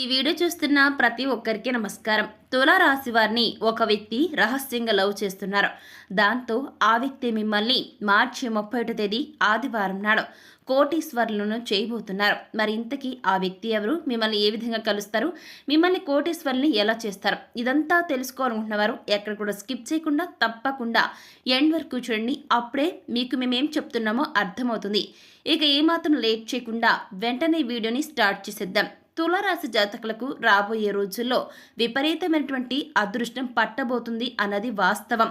ఈ వీడియో చూస్తున్న ప్రతి ఒక్కరికి నమస్కారం. తులారాశి వారిని ఒక వ్యక్తి రహస్యంగా లవ్ చేస్తున్నారు. దాంతో ఆ వ్యక్తి మిమ్మల్ని మార్చి ముప్పై ఒకటో తేదీ ఆదివారం నాడు కోటీశ్వరులను చేయబోతున్నారు. మరి ఇంతకీ ఆ వ్యక్తి ఎవరు? మిమ్మల్ని ఏ విధంగా కలుస్తారు? మిమ్మల్ని కోటీశ్వరుని ఎలా చేస్తారు? ఇదంతా తెలుసుకోవాలనుకుంటున్నవారు ఎక్కడ కూడా స్కిప్ చేయకుండా తప్పకుండా ఎండ్ వరకు చూడండి. అప్పుడే మీకు మేమేం చెప్తున్నామో అర్థమవుతుంది. ఇక ఏమాత్రం లేట్ చేయకుండా వెంటనే వీడియోని స్టార్ట్ చేసేద్దాం. తులారాశి జాతకులకు రాబోయే రోజుల్లో విపరీతమైనటువంటి అదృష్టం పట్టబోతుంది అన్నది వాస్తవం.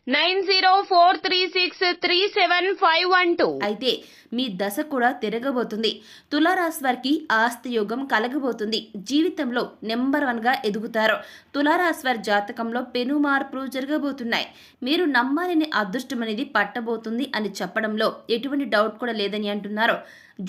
nine zero four three six three seven five one two. అయితే మీ దశ కూడా తిరగబోతుంది. తులారాశి వారికి ఆస్తి యోగం కలగబోతుంది. జీవితంలో నెంబర్ వన్గా ఎదుగుతారు. తులారాశి వారి జాతకంలో పెను మార్పులు జరగబోతున్నాయి. మీరు నమ్మాలని అదృష్టం అనేది పట్టబోతుంది అని చెప్పడంలో ఎటువంటి డౌట్ కూడా లేదని అంటున్నారు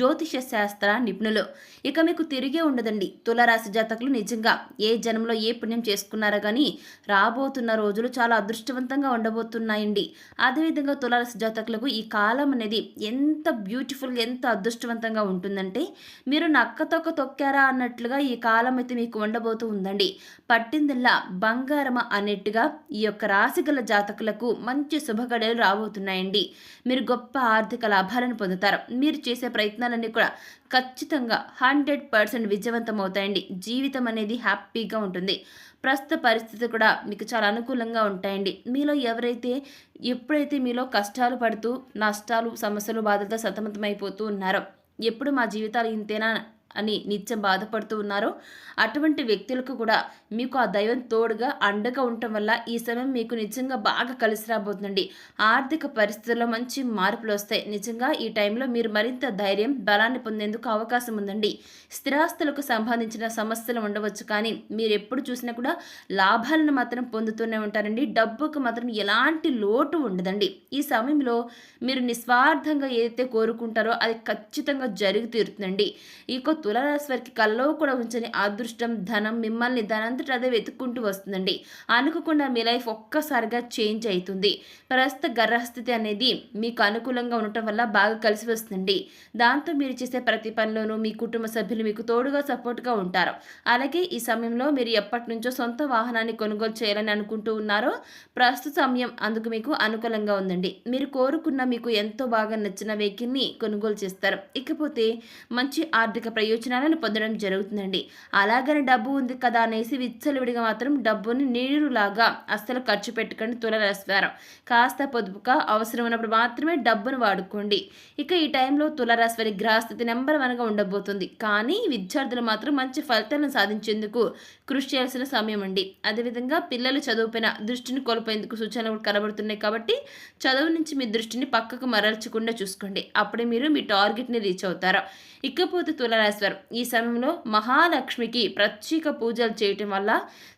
జ్యోతిష శాస్త్ర నిపుణులు. ఇక మీకు తిరిగే ఉండదండి. తులరాశి జాతకులు నిజంగా ఏ జన్మలో ఏ పుణ్యం చేసుకున్నారో కానీ రాబోతున్న రోజులు చాలా అదృష్టవంతంగా ఉండబోతున్నాయండి అదేవిధంగా తులారాశి జాతకులకు ఈ కాలం అనేది ఎంత బ్యూటిఫుల్గా ఎంత అదృష్టవంతంగా ఉంటుందంటే మీరు నక్క తొక్క తొక్కారా అన్నట్లుగా ఈ కాలం అయితే మీకు ఉండబోతూ ఉందండి. పట్టిందల్లా బంగారమ అన్నట్టుగా ఈ యొక్క రాశి గల జాతకులకు మంచి శుభగడలు రాబోతున్నాయండి. మీరు గొప్ప ఆర్థిక లాభాలను పొందుతారు. మీరు చేసే ప్రయత్నాలన్నీ కూడా ఖచ్చితంగా హండ్రెడ్ పర్సెంట్ విజయవంతం అవుతాయండి జీవితం అనేది హ్యాపీగా ఉంటుంది. ప్రస్తుత పరిస్థితి కూడా మీకు చాలా అనుకూలంగా ఉంటాయండి. మీలో ఎవరైతే ఎప్పుడైతే మీలో కష్టాలు పడుతూ నష్టాలు సమస్యలు బాధలతో సతమతమైపోతూ ఉన్నారో ఎప్పుడు మా జీవితాలు ఇంతేనా అని నిత్యం బాధపడుతూ ఉన్నారో. అటువంటి వ్యక్తులకు కూడా మీకు ఆ దైవం తోడుగా అండగా ఉండటం వల్ల ఈ సమయం మీకు నిజంగా బాగా కలిసి రాబోతుందండి. ఆర్థిక పరిస్థితుల్లో మంచి మార్పులు వస్తాయి. నిజంగా ఈ టైంలో మీరు మరింత ధైర్యం బలాన్ని పొందేందుకు అవకాశం ఉందండి. స్థిరాస్తులకు సంబంధించిన సమస్యలు ఉండవచ్చు కానీ మీరు ఎప్పుడు చూసినా కూడా లాభాలను మాత్రం పొందుతూనే ఉంటారండి. డబ్బుకు మాత్రం ఎలాంటి లోటు ఉండదండి. ఈ సమయంలో మీరు నిస్వార్థంగా ఏదైతే కోరుకుంటారో అది ఖచ్చితంగా జరిగి తీరుతుందండి. ఇక తులారాశి వారికి కల్లో కూడా ఉంచని అదృష్టం ధనం మిమ్మల్ని ధనంతటి అదే వెతుక్కుంటూ వస్తుందండి. అనుకోకుండా మీ లైఫ్ ఒక్కసారిగా చేంజ్ అవుతుంది ప్రస్తుత గ్రహస్థితి అనేది మీకు అనుకూలంగా ఉండటం వల్ల బాగా కలిసి వస్తుంది దాంతో మీరు చేసే ప్రతి పనిలోనూ మీ కుటుంబ సభ్యులు మీకు తోడుగా సపోర్ట్గా ఉంటారు. అలాగే ఈ సమయంలో మీరు ఎప్పటి నుంచో సొంత వాహనాన్ని కొనుగోలు చేయాలని అనుకుంటూ ఉన్నారో ప్రస్తుత సమయం అందుకు మీకు అనుకూలంగా ఉందండి. మీరు కోరుకున్న మీకు ఎంతో బాగా నచ్చిన వెహికల్ని కొనుగోలు చేస్తారు. ఇకపోతే మంచి ఆర్థిక ప్రయోజనం ప్రయోజనాలను పొందడం జరుగుతుందండి. అలాగని డబ్బు ఉంది కదా అనేసి విచ్చలవిడిగా మాత్రం డబ్బుని నీరులాగా అస్సలు ఖర్చు పెట్టకండి తులరాశివారం. కాస్త పొదుపుగా అవసరం ఉన్నప్పుడు మాత్రమే డబ్బును వాడుకోండి. ఇక ఈ టైంలో తులరాశివారి గ్రహస్థితి నెంబర్ వన్గా ఉండబోతుంది. కానీ విద్యార్థులు మాత్రం మంచి ఫలితాలను సాధించేందుకు కృషి చేయాల్సిన సమయం అండి. అదేవిధంగా పిల్లలు చదువుపైన దృష్టిని కోల్పోయేందుకు సూచనలు కనబడుతున్నాయి కాబట్టి చదువు నుంచి మీ దృష్టిని పక్కకు మరల్చకుండా చూసుకోండి. అప్పుడే మీరు మీ టార్గెట్ని రీచ్ అవుతారు. ఇకపోతే తులరాశివారు ఈ సమయంలో మహాలక్ష్మికి ప్రత్యేక పూజలు చేయటం వల్ల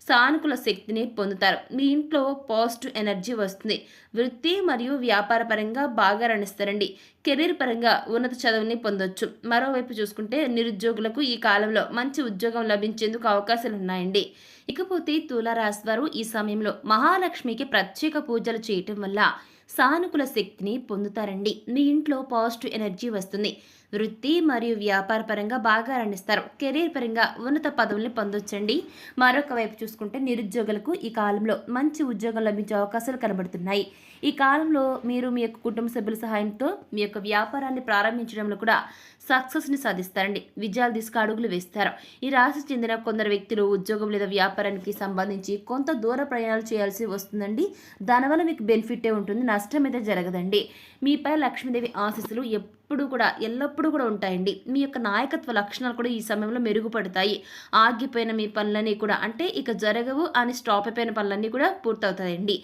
సానుకూల శక్తిని పొందుతారు. మీ ఇంట్లో పాజిటివ్ ఎనర్జీ వస్తుంది. వృత్తి మరియు వ్యాపార పరంగా బాగా రణిస్తారండి. కెరీర్ పరంగా ఉన్నత చదువుని పొందొచ్చు. మరోవైపు చూసుకుంటే నిరుద్యోగులకు ఈ కాలంలో మంచి ఉద్యోగం లభించేందుకు అవకాశాలు ఉన్నాయండి. ఇకపోతే తులారాశి వారు ఈ సమయంలో మహాలక్ష్మికి ప్రత్యేక పూజలు చేయటం వల్ల సానుకూల శక్తిని పొందుతారండి. మీ ఇంట్లో పాజిటివ్ ఎనర్జీ వస్తుంది. వృత్తి మరియు వ్యాపార పరంగా బాగా రాణిస్తారు. కెరీర్ పరంగా ఉన్నత పదవుల్ని పొందొచ్చండి. మరొక వైపు చూసుకుంటే నిరుద్యోగులకు ఈ కాలంలో మంచి ఉద్యోగం లభించే అవకాశాలు కనబడుతున్నాయి. ఈ కాలంలో మీరు మీ యొక్క కుటుంబ సభ్యుల సహాయంతో మీ యొక్క వ్యాపారాన్ని ప్రారంభించడంలో కూడా సక్సెస్ని సాధిస్తారండి. విజయాలు తీసుకు అడుగులు వేస్తారు. ఈ రాశి చెందిన కొందరు వ్యక్తులు ఉద్యోగం లేదా వ్యాపారానికి సంబంధించి కొంత దూర ప్రయాణాలు చేయాల్సి వస్తుందండి. దానివల్ల మీకు బెనిఫిటే ఉంటుంది. నష్టం అయితే జరగదండి. మీపై లక్ష్మీదేవి ఆశీస్సులు ఎప్పుడు కూడా ఎల్లప్పుడూ కూడా ఉంటాయండి. మీ యొక్క నాయకత్వ లక్షణాలు కూడా ఈ సమయంలో మెరుగుపడతాయి. ఆగిపోయిన మీ పనులన్నీ కూడా అంటే ఇక జరగవు అని స్టాప్ అయిపోయిన పనులన్నీ కూడా పూర్తవుతాయండి.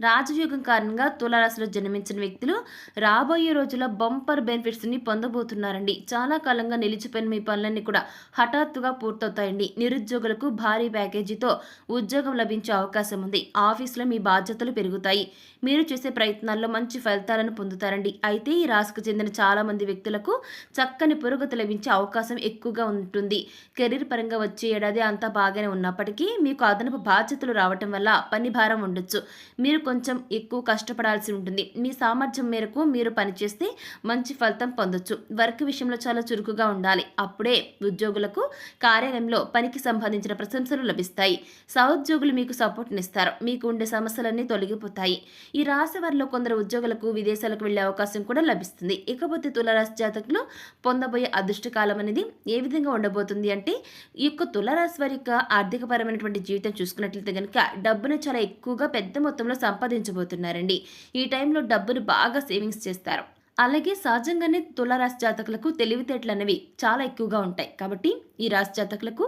రాజయోగం కారణంగా తులారాశిలో జన్మించిన వ్యక్తులు రాబోయే రోజుల్లో బంపర్ బెనిఫిట్స్ని పొందబోతున్నారండి. చాలా కాలంగా నిలిచిపోయిన మీ పనులన్నీ కూడా హఠాత్తుగా పూర్తవుతాయండి. నిరుద్యోగులకు భారీ ప్యాకేజీతో ఉద్యోగం లభించే అవకాశం ఉంది. ఆఫీస్లో మీ బాధ్యతలు పెరుగుతాయి. మీరు చేసే ప్రయత్నాల్లో మంచి ఫలితాలను పొందుతారండి. అయితే ఈ రాశికి చెందిన చాలా మంది వ్యక్తులకు చక్కని పురోగతి లభించే అవకాశం ఎక్కువగా ఉంటుంది. కెరీర్ పరంగా వచ్చే ఏడాది అంతా బాగానే ఉన్నప్పటికీ మీకు అదనపు బాధ్యతలు రావటం వల్ల పని భారం ఉండొచ్చు. మీరు కొంచెం ఎక్కువ కష్టపడాల్సి ఉంటుంది. మీ సామర్థ్యం మేరకు మీరు పనిచేస్తే మంచి ఫలితం పొందొచ్చు. వర్క్ విషయంలో చాలా చురుకుగా ఉండాలి. అప్పుడే ఉద్యోగులకు కార్యాలయంలో పనికి సంబంధించిన ప్రశంసలు లభిస్తాయి. సహోద్యోగులు మీకు సపోర్ట్నిస్తారు. మీకు ఉండే సమస్యలన్నీ తొలగిపోతాయి. ఈ రాశి వారిలో కొందరు ఉద్యోగులకు విదేశాలకు వెళ్ళే అవకాశం కూడా లభిస్తుంది. ఇకపోతే తులారాశి జాతకులు పొందబోయే అదృష్టకాలం అనేది ఏ విధంగా ఉండబోతుంది అంటే ఈ యొక్క తులారాశి వారి యొక్క ఆర్థికపరమైనటువంటి జీవితం చూసుకున్నట్లయితే కనుక డబ్బును చాలా ఎక్కువగా పెద్ద మొత్తంలో సంపాదించబోతున్నారండి. ఈ టైంలో డబ్బును బాగా సేవింగ్స్ చేస్తారు. అలాగే సహజంగానే తులారాశి జాతకులకు తెలివితేటలు అనేవి చాలా ఎక్కువగా ఉంటాయి. కాబట్టి ఈ రాశి జాతకులకు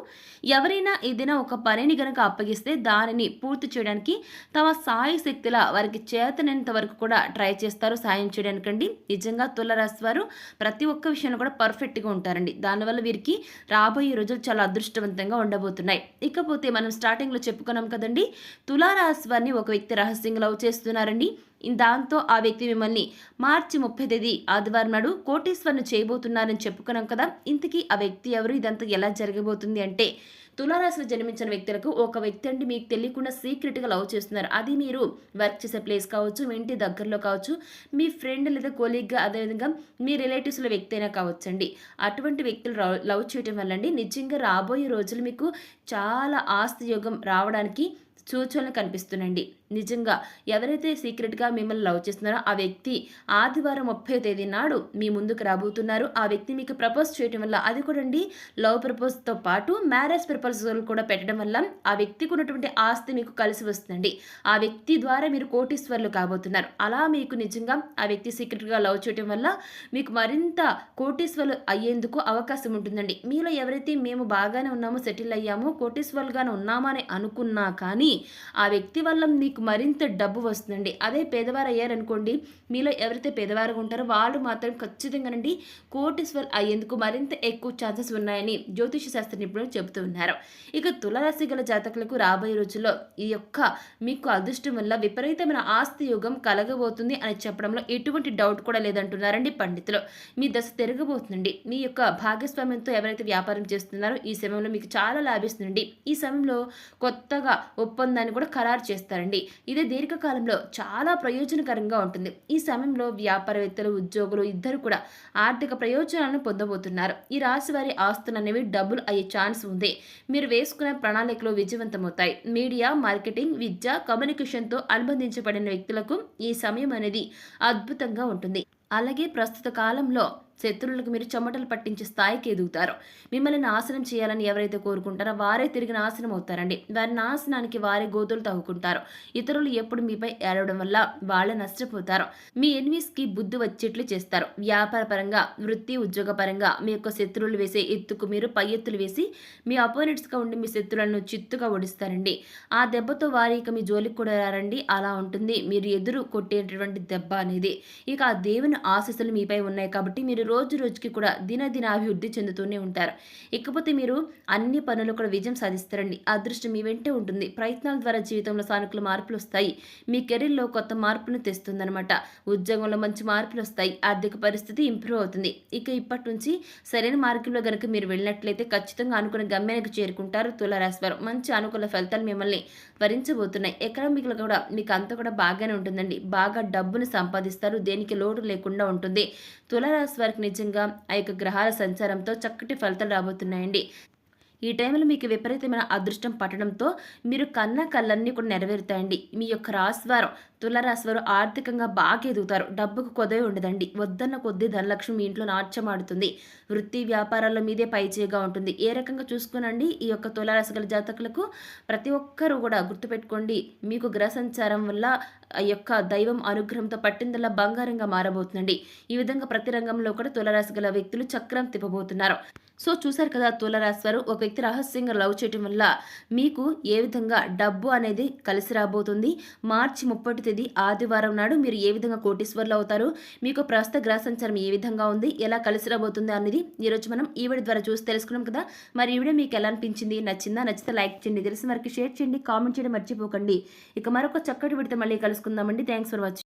ఎవరైనా ఏదైనా ఒక పనిని గనక అప్పగిస్తే దానిని పూర్తి చేయడానికి తమ సాయ శక్తుల వారికి చేతనంత వరకు కూడా ట్రై చేస్తారు సాయం చేయడానికండి. నిజంగా తులారాశి వారు ప్రతి ఒక్క విషయంలో కూడా పర్ఫెక్ట్గా ఉంటారండి. దానివల్ల వీరికి రాబోయే రోజులు చాలా అదృష్టవంతంగా ఉండబోతున్నాయి. ఇకపోతే మనం స్టార్టింగ్లో చెప్పుకున్నాం కదండి తులారాశి వారిని ఒక వ్యక్తి రహస్యంగా లవ్ చేస్తున్నారండి. దాంతో ఆ వ్యక్తి మిమ్మల్ని మార్చి ముప్పై తేదీ ఆదివారం నాడు కోటేశ్వర్ను చేయబోతున్నారని చెప్పుకున్నాం కదా. ఇంతకీ ఆ వ్యక్తి ఎవరు? ఇదంతా ఎలా జరగబోతుంది అంటే తులారాశిలో జన్మించిన వ్యక్తులకు ఒక వ్యక్తి అండి మీకు తెలియకుండా సీక్రెట్గా లవ్ చేస్తున్నారు. అది మీరు వర్క్ చేసే ప్లేస్ కావచ్చు మీ ఇంటి దగ్గరలో కావచ్చు మీ ఫ్రెండ్ లేదా కొలీగ్గా అదేవిధంగా మీ రిలేటివ్స్లో వ్యక్తి అయినా కావచ్చండి. అటువంటి వ్యక్తులు లవ్- లవ్ చేయటం వల్ల అండి నిజంగా రాబోయే రోజులు మీకు చాలా ఆస్తి యోగం రావడానికి సూచనలు కనిపిస్తున్నాయండి. నిజంగా ఎవరైతే సీక్రెట్గా మిమ్మల్ని లవ్ చేస్తున్నారో ఆ వ్యక్తి ఆదివారం ముప్పై తేదీ నాడు మీ ముందుకు రాబోతున్నారు. ఆ వ్యక్తి మీకు ప్రపోజ్ చేయడం వల్ల అది కూడా అండి లవ్ ప్రపోజ్తో పాటు మ్యారేజ్ ప్రపోజల్ కూడా పెట్టడం వల్ల ఆ వ్యక్తికి ఉన్నటువంటి ఆస్తి మీకు కలిసి వస్తుందండి. ఆ వ్యక్తి ద్వారా మీరు కోటీశ్వర్లు కాబోతున్నారు. అలా మీకు నిజంగా ఆ వ్యక్తి సీక్రెట్గా లవ్ చేయడం వల్ల మీకు మరింత కోటీశ్వర్లు అయ్యేందుకు అవకాశం ఉంటుందండి. మీలో ఎవరైతే మేము బాగానే ఉన్నామో సెటిల్ అయ్యామో కోటీశ్వర్లుగానే ఉన్నామని అనుకున్నా కానీ ఆ వ్యక్తి వల్ల మీకు మరింత డబ్బు వస్తుందండి. అదే పేదవారు అయ్యారనుకోండి మీలో ఎవరైతే పేదవారుగా ఉంటారో వాళ్ళు మాత్రం ఖచ్చితంగానండి కోటీశ్వర్ అయ్యేందుకు మరింత ఎక్కువ ఛాన్సెస్ ఉన్నాయని జ్యోతిష శాస్త్ర నిపుణులు చెబుతూ ఉన్నారు. ఇక తులరాశి గల జాతకులకు రాబోయే రోజుల్లో ఈ యొక్క మీకు అదృష్టం వల్ల విపరీతమైన ఆస్తి యుగం కలగబోతుంది అని చెప్పడంలో ఎటువంటి డౌట్ కూడా లేదంటున్నారండి పండితులు. మీ దశ తిరగబోతుందండి. మీ యొక్క భాగస్వామ్యంతో ఎవరైతే వ్యాపారం చేస్తున్నారో ఈ సమయంలో మీకు చాలా లాభిస్తుందండి. ఈ సమయంలో కొత్తగా ఒప్పందాన్ని కూడా ఖరారు చేస్తారండి. ఇది దీర్ఘకాలంలో చాలా ప్రయోజనకరంగా ఉంటుంది. ఈ సమయంలో వ్యాపారవేత్తలు ఉద్యోగులు ఇద్దరు కూడా ఆర్థిక ప్రయోజనాలను పొందబోతున్నారు. ఈ రాశి వారి ఆస్తులు అనేవి డబుల్ అయ్యే ఛాన్స్ ఉంది. మీరు వేసుకునే ప్రణాళికలు విజయవంతమవుతాయి. మీడియా మార్కెటింగ్ విద్య కమ్యూనికేషన్తో అనుబంధించబడిన వ్యక్తులకు ఈ సమయం అనేది అద్భుతంగా ఉంటుంది. అలాగే ప్రస్తుత కాలంలో శత్రువులకు మీరు చెమటలు పట్టించే స్థాయికి ఎదుగుతారు. మిమ్మల్ని నాశనం చేయాలని ఎవరైతే కోరుకుంటారో వారే తిరిగి నాశనం అవుతారండి. వారి నాశనానికి వారే గోతులు తవ్వుకుంటారు. ఇతరులు ఎప్పుడు మీపై ఏడవడం వల్ల వాళ్ళే నష్టపోతారు. మీ ఎనిమీస్కి బుద్ధి వచ్చేట్లు చేస్తారు. వ్యాపార పరంగా వృత్తి ఉద్యోగ పరంగా మీ యొక్క శత్రువులు వేసే ఎత్తుకు మీరు పై ఎత్తులు వేసి మీ అపోనెంట్స్గా ఉండి మీ శత్రువులను చిత్తుగా ఓడిస్తారండి. ఆ దెబ్బతో వారి ఇక మీ జోలికి కూడా రారండి. అలా ఉంటుంది. మీరు ఎదురు కొట్టేటటువంటి దెబ్బ అనేది. ఇక ఆ దేవుని ఆశస్సులు మీపై ఉన్నాయి కాబట్టి మీరు రోజు రోజుకి కూడా దినదిన అభివృద్ధి చెందుతూనే ఉంటారు. ఇకపోతే మీరు అన్ని పనులు కూడా విజయం సాధిస్తారండి అదృష్టం మీ వెంటే ఉంటుంది. ప్రయత్నాల ద్వారా జీవితంలో సానుకూల మార్పులు వస్తాయి. మీ కెరీర్లో కొత్త మార్పును తెస్తుందనమాట ఉద్యోగంలో మంచి మార్పులు వస్తాయి. ఆర్థిక పరిస్థితి ఇంప్రూవ్ అవుతుంది. ఇక ఇప్పటి నుంచి సరైన మార్గంలో గనుక మీరు వెళ్ళినట్లయితే ఖచ్చితంగా అనుకున్న గమ్యానికి చేరుకుంటారు తులారాశి వారు. మంచి అనుకూల ఫలితాలు మిమ్మల్ని భరించబోతున్నాయి ఎకనామిక్లో కూడా మీకు అంతా కూడా బాగానే ఉంటుందండి. బాగా డబ్బును సంపాదిస్తారు. దేనికి లోటు లేకుండా ఉంటుంది. తులారాశి వారికి నిజంగా ఆ యొక్క గ్రహాల సంచారంతో చక్కటి ఫలితాలు రాబోతున్నాయండి. ఈ టైంలో మీకు విపరీతమైన అదృష్టం పట్టడంతో మీరు కన్న కళ్ళన్నీ కూడా నెరవేరుతాయండి. మీ యొక్క రాశివారం తులరాశివారు ఆర్థికంగా బాగా ఎదుగుతారు. డబ్బుకు కొదవి ఉండదండి. వద్దన్న కొద్దీ ధనలక్ష్మి మీ ఇంట్లో నాట్యమాడుతుంది వృత్తి వ్యాపారాల్లో మీదే పైచేగా ఉంటుంది. ఏ రకంగా చూసుకునండి ఈ యొక్క తులరాశి గల జాతకులకు ప్రతి ఒక్కరూ కూడా గుర్తుపెట్టుకోండి. మీకు గ్రహ సంచారం వల్ల ఆ యొక్క దైవం అనుగ్రహంతో పట్టిందల్లా బంగారంగా మారబోతుందండి. ఈ విధంగా ప్రతి రంగంలో కూడా తులరాశి గల వ్యక్తులు చక్రం తిప్పబోతున్నారు. సో చూశారు కదా తులరాశివారు ఒక వ్యక్తి రహస్యంగా లవ్ చేయటం వల్ల మీకు ఏ విధంగా డబ్బు అనేది కలిసి రాబోతుంది? మార్చి ముప్పటి తేదీ ఆదివారం నాడు మీరు ఏ విధంగా కోటీశ్వర్లు అవుతారు? మీకు ప్రస్తుత గ్రహ సంచారం ఏ విధంగా ఉంది? ఎలా కలిసి రాబోతుంది అనేది ఈరోజు మనం ఈ వీడియో ద్వారా చూసి తెలుసుకున్నాం కదా. మరి ఈ వీడియో మీకు ఎలా అనిపించింది? నచ్చిందా? నచ్చితే లైక్ చేయండి. తెలిసిన వారికి షేర్ చేయండి. కామెంట్ చేయడం మర్చిపోకండి. ఇక మరొక చక్కటి విడితే మళ్ళీ కలుసుకుందామండి. Thanks for watching.